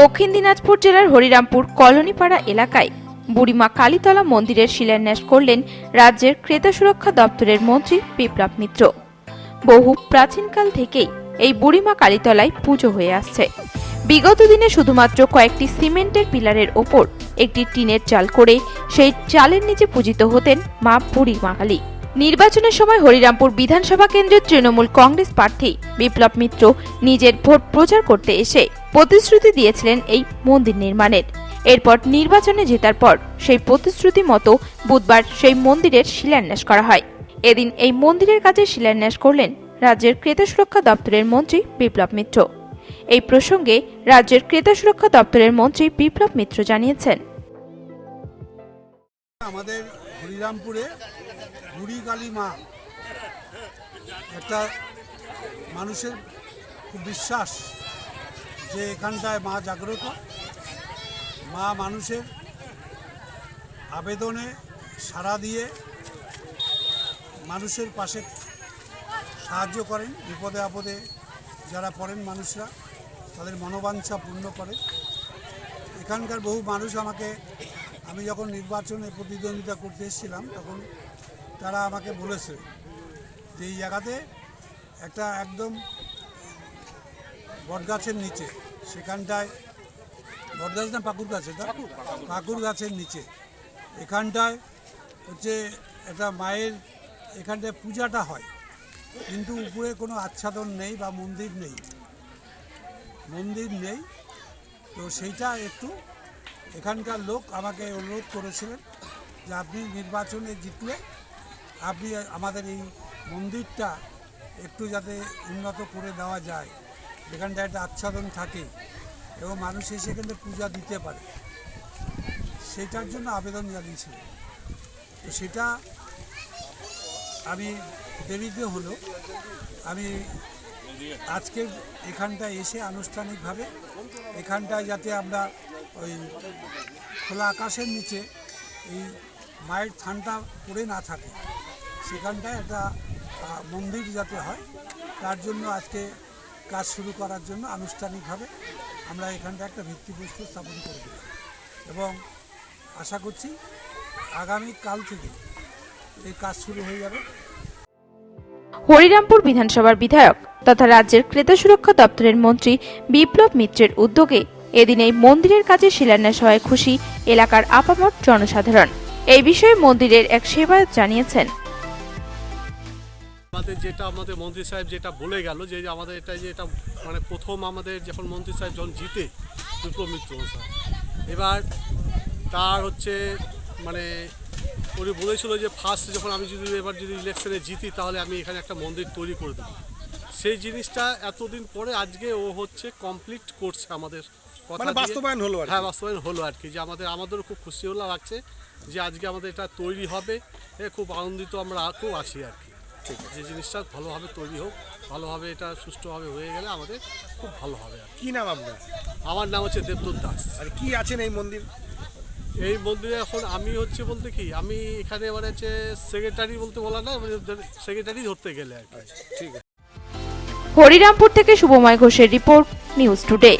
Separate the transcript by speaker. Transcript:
Speaker 1: দক্ষিণ দিনাজপুর জেলার হরিরামপুর কলোনিপাড়া এলাকায় বুড়িমা কালীতলা মন্দিরের শিলান্যাস করলেন রাজ্যের ক্রেতা সুরক্ষা দপ্তরের মন্ত্রী বিপ্লব মিত্র। বহু প্রাচীনকাল থেকেই এই বুড়িমা কালীতলায় পুজো হয়ে আসছে। বিগত দিনে শুধুমাত্র কয়েকটি সিমেন্টের পিলারের ওপর একটি টিনের চাল করে সেই চালের নিচে পূজিত হতেন মা বুড়িমা কালী। নির্বাচনের সময় হরিরামপুর বিধানসভা কেন্দ্রের তৃণমূল কংগ্রেস প্রার্থী বিপ্লব মিত্র নিজের ভোট প্রচার করতে এসে প্রতিশ্রুতি দিয়েছিলেন এই মন্দির নির্মাণের। এরপর নির্বাচনে জেতার পর সেই প্রতিশ্রুতি মতো বুধবার সেই মন্দিরের শিলান্যাস করা হয়। এদিন এই মন্দিরের কাজে শিলান্যাস করলেন রাজ্যের ক্রেতা সুরক্ষা দপ্তরের মন্ত্রী বিপ্লব মিত্র। এই প্রসঙ্গে রাজ্যের ক্রেতা সুরক্ষা দপ্তরের মন্ত্রী বিপ্লব মিত্র জানিয়েছেন।
Speaker 2: আমাদের হরিরামপুরে বুড়িকালী মা। একটা মানুষের খুব বিশ্বাস যে এখানটায় মা জাগ্রত। মা মানুষের আবেদনে সাড়া দিয়ে মানুষের পাশে সাহায্য করেন, বিপদে আপদে যারা পড়েন মানুষরা, তাদের মনোবাঞ্ছা পূর্ণ করে। এখানকার বহু মানুষ আমাকে আমি যখন নির্বাচনে প্রতিদ্বন্দ্বিতা করতে এসেছিলাম তখন তারা আমাকে বলেছে যে এই জায়গাতে একটা একদম বটগাছের নিচে সেখানটায় বটগাছ না পাকুর গাছ এটা? পাকুর গাছের নিচে এখানটায় হচ্ছে একটা মায়ের এখানটায় পূজাটা হয়। কিন্তু উপরে কোনো আচ্ছাদন নেই বা মন্দির নেই। মন্দির নেই তো সেইটা একটু এখানকার লোক আমাকে অনুরোধ করেছিলেন যে আপনি নির্বাচনে জিতলে আপনি আমাদের এই মন্দিরটা একটু যাতে উন্নত করে দেওয়া যায়। যেখানটা একটা আচ্ছাদন থাকে এবং মানুষ এসে এখানে পূজা দিতে পারে। সেটার জন্য আবেদন জানিয়েছিলেন। তো সেটা আমি দেরিতে হলো। আমি আজকে এখানটায় এসে আনুষ্ঠানিকভাবে এখানটায় যাতে আমরা ওই খোলা আকাশের নিচে এই মায়ের থানটা পড়ে না থাকে। সেখানটায় একটা মন্দির যাতে হয়, তার জন্য আজকে কাজ শুরু করার জন্য আনুষ্ঠানিকভাবে আমরা এখানটা একটা ভিত্তিপ্রস্তর স্থাপন করে এবং আশা করছি আগামী কাল থেকে এই কাজ শুরু হয়ে যাবে।
Speaker 1: হরিরামপুর বিধানসভার বিধায়ক তথা রাজ্যের ক্রেতা সুরক্ষা দপ্তরের মন্ত্রী বিপ্লব মিত্রের উদ্যোগে এদিন এই মন্দিরের কাজে শিলান্যাস হয় খুশি এলাকার আপামর জনসাধারণ। এই বিষয়ে মন্দিরের এক সেবায়ত জানিয়েছেন।
Speaker 3: আমাদের যেটা আমাদের মন্ত্রী সাহেব যেটা বলে গেল যে আমাদের এটা যে এটা মানে প্রথম আমাদের যখন মন্ত্রী সাহেব যখন জিতে বিপ্লব মিত্র এবার তার হচ্ছে মানে উনি বলেছিল যে ফার্স্ট যখন আমি যদি এবার যদি ইলেকশনে জিতি তাহলে আমি এখানে একটা মন্দির তৈরি করে দেবো। সেই জিনিসটা এতদিন পরে আজকে ও হচ্ছে কমপ্লিট করছে আমাদের
Speaker 4: মানে বাস্তবায়ন হলো আর কি।
Speaker 3: হ্যাঁ বাস্তবায়ন হলো আর কি যে আমাদের আমাদেরও খুব খুশি হলো লাগছে যে আজকে আমাদের এটা তৈরি হবে। এ খুব আনন্দিত আমরা খুব আছি আর কি। ঠিক যে জিনিসটা ভালোভাবে তৈরি হোক ভালোভাবে এটা সুষ্ঠুভাবে হয়ে গেলে আমাদের খুব ভালো হবে আর কি।
Speaker 4: কি নাম আপনার?
Speaker 3: আমার নাম হচ্ছে দেবদূত দাস।
Speaker 4: আর কি আছেন এই মন্দির?
Speaker 3: এই মন্দিরে এখন আমি হচ্ছে বলতে কি আমি এখানে মানে হচ্ছে সেক্রেটারি বলতে বলা না মানে সেক্রেটারি ধরতে গেলে আর কি।
Speaker 4: ঠিক আছে।
Speaker 1: হরিরামপুর থেকে শুভময় ঘোষের রিপোর্ট নিউজ টুডে।